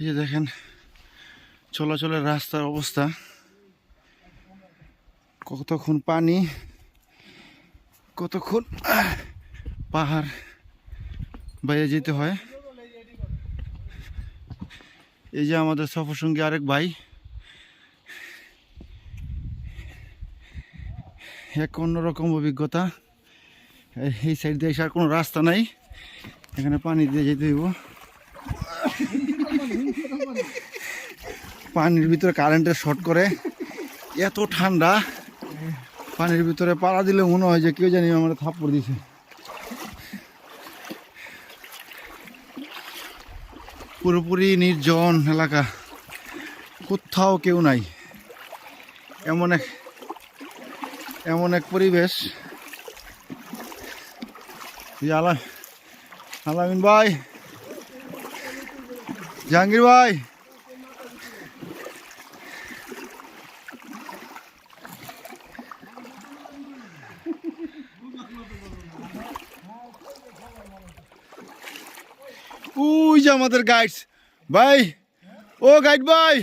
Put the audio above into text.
এই যে দেখেন, চলাচলের রাস্তার অবস্থা। কতক্ষণ পানি, কতক্ষণ পাহাড় বাইরে যেতে হয়। এই যে আমাদের সফরসঙ্গী আরেক ভাই। এক অন্যরকম অভিজ্ঞতা। এই- এই সাইড দিয়ে আসার কোনো রাস্তা নাই। এখানে পানি দিয়ে যেতে হইব। পানির ভিতরে কারেন্টের শর্ট করে। এত ঠান্ডা। পানির ভিতরে পাড়া দিলে মনে হয় যে কেউ জানি আমার থাপ্পড় দিছে। পুরোপুরি নির্জন এলাকা। কোথাও কেউ নাই। এমন এক এমন এক পরিবেশ। আলা আলামিন ভাই। জাহাঙ্গীর ভাই। ওই যে আমাদের গাইডস ভাই ও গাইড ভাই।